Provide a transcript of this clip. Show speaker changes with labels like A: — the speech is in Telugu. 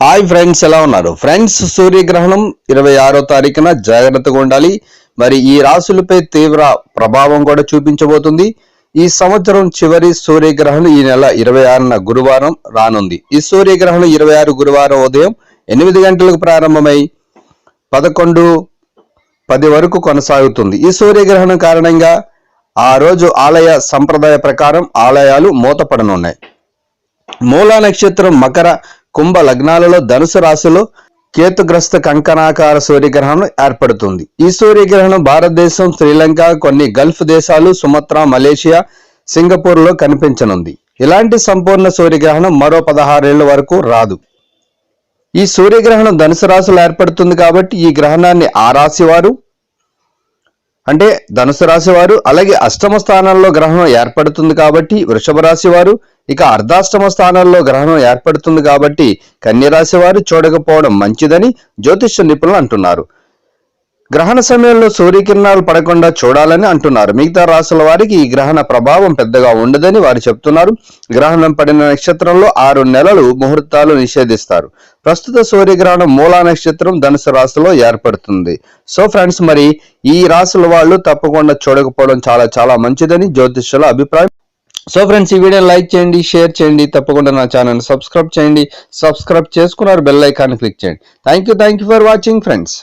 A: హాయ్ ఫ్రెండ్స్ ఎలా ఉన్నారు? ఫ్రెండ్స్ సూర్యగ్రహణం ఇరవై ఆరో తారీఖున జాగ్రత్తగా ఉండాలి. మరి ఈ రాశులపై తీవ్ర ప్రభావం కూడా చూపించబోతుంది. ఈ సంవత్సరం చివరి సూర్యగ్రహణం ఈ నెల ఇరవై ఆరున గురువారం రానుంది. ఈ సూర్యగ్రహణం ఇరవై ఆరు గురువారం ఉదయం ఎనిమిది గంటలకు ప్రారంభమై పదకొండు పది వరకు కొనసాగుతుంది. ఈ సూర్యగ్రహణం కారణంగా ఆ రోజు ఆలయ సంప్రదాయ ప్రకారం ఆలయాలు మూతపడనున్నాయి. మూలా నక్షత్రం మకర కుంభ లగ్నాలలో ధనుసు రాశిలో కేతుగ్రస్త కంకణాకార సూర్యగ్రహణం ఏర్పడుతుంది. ఈ సూర్యగ్రహణం భారతదేశం శ్రీలంక కొన్ని గల్ఫ్ దేశాలు సుమత్రా మలేషియా సింగపూర్లో కనిపించనుంది. ఇలాంటి సంపూర్ణ సూర్యగ్రహణం మరో పదహారేళ్ళ వరకు రాదు. ఈ సూర్యగ్రహణం ధనుసు రాశిలో ఏర్పడుతుంది కాబట్టి ఈ గ్రహణాన్ని ఆ రాశి వారు అంటే ధనుసు రాశి వారు అలాగే అష్టమ స్థానంలో గ్రహణం ఏర్పడుతుంది కాబట్టి వృషభ రాశి వారు ఇక అర్ధాష్టమ స్థానంలో గ్రహణం ఏర్పడుతుంది కాబట్టి కన్యరాశి వారు చూడకపోవడం మంచిదని జ్యోతిష నిపుణులు అంటున్నారు. గ్రహణ సమయంలో సూర్యకిరణాలు పడకుండా చూడాలని అంటున్నారు. మిగతా రాశుల వారికి ఈ గ్రహణ ప్రభావం పెద్దగా ఉండదని వారు చెప్తున్నారు. గ్రహణం పడిన నక్షత్రంలో ఆరు నెలలు ముహూర్తాలు నిషేధిస్తారు. ప్రస్తుత సూర్యగ్రహణం మూలా నక్షత్రం ధనుసు రాశిలో ఏర్పడుతుంది. సో ఫ్రెండ్స్ మరి ఈ రాశుల వాళ్ళు తప్పకుండా చూడకపోవడం చాలా చాలా మంచిదని జ్యోతిష్యుల అభిప్రాయం. సో ఫ్రెండ్స్ ఈ వీడియో లైక్ చేయండి షేర్ చేయండి. తప్పకుండా నా ఛానల్ సబ్స్క్రైబ్ చేయండి. సబ్స్క్రైబ్ చేసుకున్నారు బెల్ ఐకాన్ క్లిక్ చేయండి. Thank you thank you for watching friends.